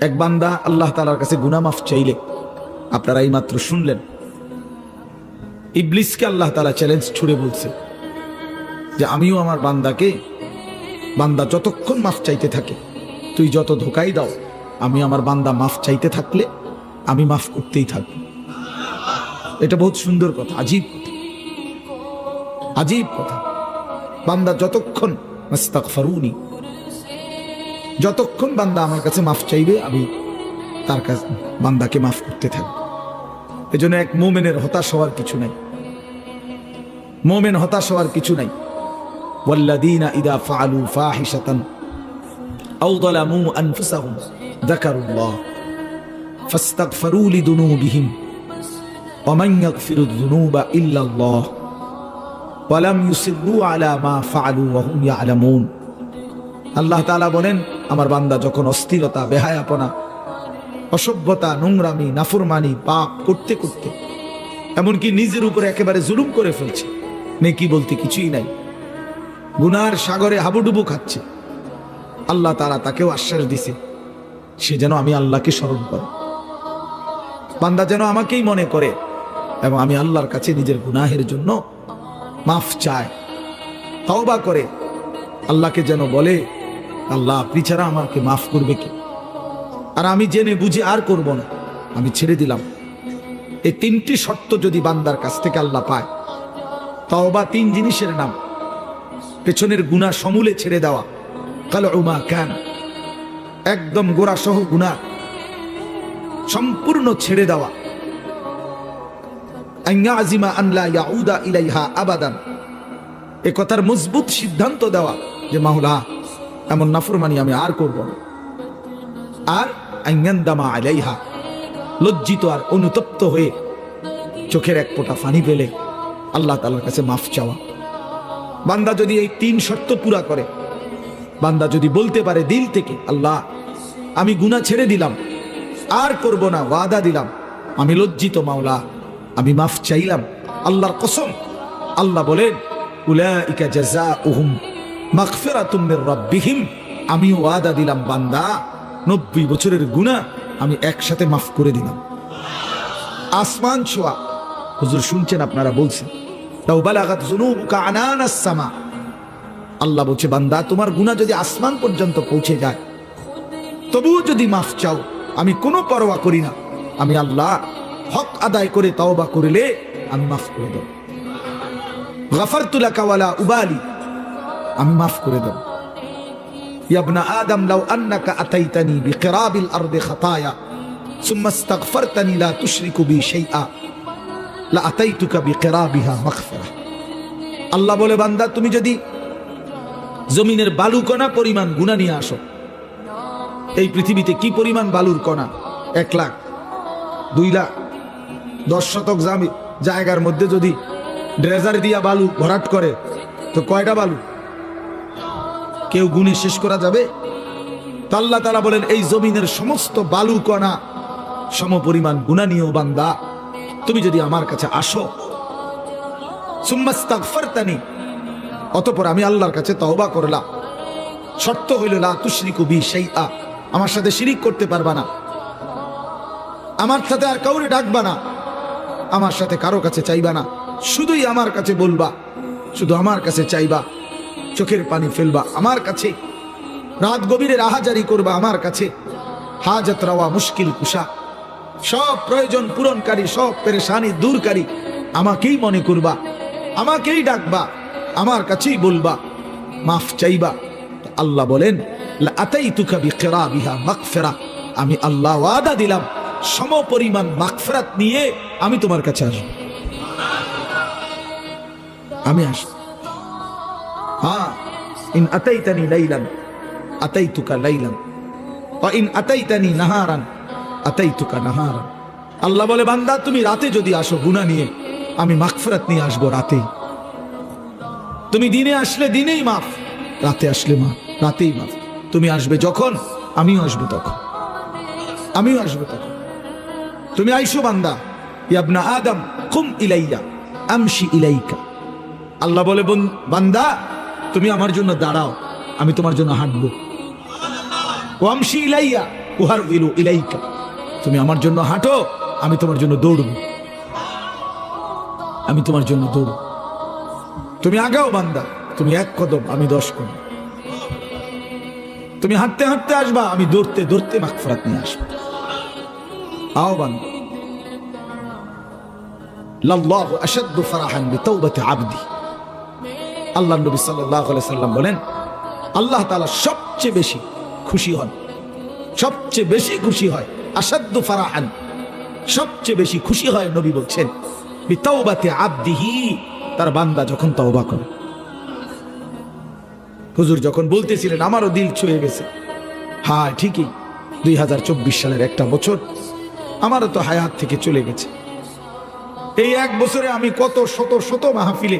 এক বান্দা আল্লাহ তালার কাছে গুনামাফ চাইলে আপনারা এই মাত্র শুনলেন। ইবলিসকে আল্লাহ তালা চ্যালেঞ্জ ছুড়ে বলছে যে, আমিও আমার বান্দাকে, বান্দা যতক্ষণ মাফ চাইতে থাকে, তুই যত ধোকাই দাও, আমি আমার বান্দা মাফ চাইতে থাকলে আমি মাফ করতেই থাকব। এটা বহুত সুন্দর কথা, আজীব কথা। আজীব কথা। বান্দা যতক্ষণ মাস্তাগফিরুনি যতক্ষণ বান্দা আমার কাছে মাফ চাইবে আমি তার কাছে বান্দাকে মাফ করতে থাকবো এজন্য এক মোমেনের হতাশ হওয়ার কিছু নাই মোমেন হতাশ হওয়ার কিছু নাই والذين إذا فعلوا فاحشة أو ظلموا أنفسهم ذكروا الله فاستغفروا لذنوبهم ومن يغفر الذنوب إلا الله ولم يصروا على ما فعلوا وهم يعلمون আল্লাহ তাআলা বলেন আমার বান্দা যখন অস্থিরতা, বেহায়াপনা, অসভ্যতা, নোংরামি, নাফরমানি, পাপ করতে করতে, এমনকি নিজের উপরে একেবারে জুলুম করে ফেলছে, নেকি বলতে কিছুই নাই। গুনার সাগরে হাবুডুবু খাচ্ছে। আল্লাহ তারা তাকেও আশ্বাস দিছে, সে যেন আমি আল্লাহকে স্মরণ করে। বান্দা যেন আমাকেই মনে করে এবং আমি আল্লাহর কাছে নিজের গুনাহের জন্য মাফ চায়, তওবা করে। আল্লাহকে যেন বলে আল্লাহ, আপনি ছাড়া আমাকে মাফ করবে কি? আর আমি জেনে বুঝে আর করব না। আমি ছেড়ে দিলাম। এই তিনটি শর্ত যদি বান্দার কাছ থেকে আল্লাহ পায়, তওবা তিন জিনিসের নাম। পেছনের গুণা সমূলে ছেড়ে দেওয়া। কাল উমা কেন। একদম গোড়া সহ গুণা। সম্পূর্ণ ছেড়ে দেওয়া। আজিমা আনলা আবাদান। এ কথার মজবুত সিদ্ধান্ত দেওয়া যে মাহুলা এমন নাফরমানি আমি আর করব আর আলাইহা, লজ্জিত আর অনুতপ্ত হয়ে চোখের এক ফোঁটা ফানি পেলে আল্লাহ তালার কাছে মাফ চাওয়া। বান্দা যদি এই তিন শর্ত পুরা করে, বান্দা যদি বলতে পারে দিল থেকে, আল্লাহ, আমি গুনাহ ছেড়ে দিলাম, আর করব না, ওয়াদা দিলাম, আমি লজ্জিত মাওলা, আমি মাফ চাইলাম, আল্লাহর কসম, আল্লাহ বলেন, উলাইকা জাযাউহুম মাগফিরাতুম মির রাব্বিহিম। আমি ওয়াদা দিলাম, বান্দা, নব্বই বছরের গুনাহ আমি একসাথে মাফ করে দিলাম। আসমান ছোঁয়া। হুজুর শুনছেন আপনারা বলছেন আল্লাহ বলছে, বান্দা, তোমার গুনাহ যদি আসমান পর্যন্ত পৌঁছে যায়, তবুও যদি মাফ চাও, আমি কোনো পরোয়া করি না। আমি আল্লাহ হক আদায় করে তওবা করলে আমি মাফ করে দেব। গাফারতু লাকা ওয়ালা উবালি। আমি মাফ করে দেব ইয়াবনা আদম লাউ আন্নাকা আতাইতানি বিকিরাবিল আরদি খাতায়া ثم استغفرتني لا تشرك بي شيئا লা আতাইতুকা বিকিরাবিহা মাগফিরা আল্লাহ বলে বান্দা তুমি যদি জমিনের বালু কণা পরিমাণ গুণা নিয়ে আসো এই পৃথিবীতে কি পরিমাণ বালুর কণা এক লাখ দুই লাখ দশ শতক জামি জায়গার মধ্যে যদি ড্রেজার দিয়া বালু ভরাট করে তো কয়টা বালু কেউ গুণে শেষ করা যাবে? তো আল্লাহ তালা বলেন, এই জমিনের সমস্ত বালু কণা সম পরিমাণ গুণা নিয়েও বান্দা, তুমি যদি আমার কাছে আসো সুম্মাস্তাগফারতানি অতপর আমি আল্লাহর কাছে তওবা করলাম। শর্ত হইল, লা তুশ্রী কবি সেই শাইআ, আমার সাথে শিরিক করতে পারবা না। আমার সাথে আর কাউরে ডাকবা না। আমার সাথে কারও কাছে চাইবা না। শুধুই আমার কাছে বলবা, শুধু আমার কাছে চাইবা। চোখের পানি ফেলবা আমার কাছে। রাত গভীরে রাহাজারি করবা আমার কাছে। হাজত রাওয়া মুশকিল কুশা। সব প্রয়োজন পূরণকারী, সব পেরেশানি দূরকারী আমাকেই মনে করবা, আমাকেই ডাকবা, আমার কাছেই বলবা, মাফ চাইবা। আল্লাহ বলেন আমি আল্লাহ ওয়াদা দিলাম সম পরিমাণ মাগফিরাত নিয়ে আমি তোমার কাছে আসব। আমি আসব। ইন আতাইতানি লাইলান আতাইতুকা লাইলান ওয়া ইন আতাইতানি নাহারান আতাইতুকা নাহারান আল্লাহ বলে, বান্দা, তুমি রাতে যদি আসো গুনাহ নিয়ে, আমি মাগফিরাত নিয়ে আসব রাতেই তুমি দিনে আসলে দিনেই মাফ, রাতে আসলে মা, রাতেই মাফ। তুমি আসবে যখন, আমিও আসব তখন। আমিও আসব তখন। তুমি আইসো বান্দা ইয়াবনা আদম, কুম ইলাইয়া, আমশি ইলাইকা। আল্লাহ বলে, বন- বান্দা তুমি আমার জন্য দাঁড়াও, আমি তোমার জন্য হাঁটবো। ওয়ামশি ইলাইয়া উহার বিলু ইলাইকা। তুমি আমার জন্য হাঁটো, আমি তোমার জন্য দৌড়ব। আমি তোমার জন্য দৌড়ব। তুমি আগাও বান্দা, তুমি এক কদম, আমি দশ কদম। তুমি হাঁটতে হাঁটতে আসবা, আমি দৌড়তে দৌড়তে মাগফিরাত নিয়ে আসব। আও বান্দা। লাল্লাহু আশাদ্দু ফারাহান বিতাওবাতি আবদি। আল্লাহ নবী সাল্লাম বলেন, আল্লাহ তাআলা সবচেয়ে বেশি খুশি হন, সবচেয়ে বেশি খুশি হয় আসাদ্দু ফারাহান, সবচেয়ে বেশি খুশি হয় নবী বলছেন আবদিহি, তার বান্দা যখন তওবা করে। হুজুর যখন বলতেছিলেন, আমারও দিল ছুঁয়ে গেছে। হ্যাঁ ঠিকই, দুই হাজার চব্বিশ সালের একটা বছর, আমারও তো হায়াত থেকে চলে গেছে। এই এক বছরে আমি কত শত শত মাহফিলে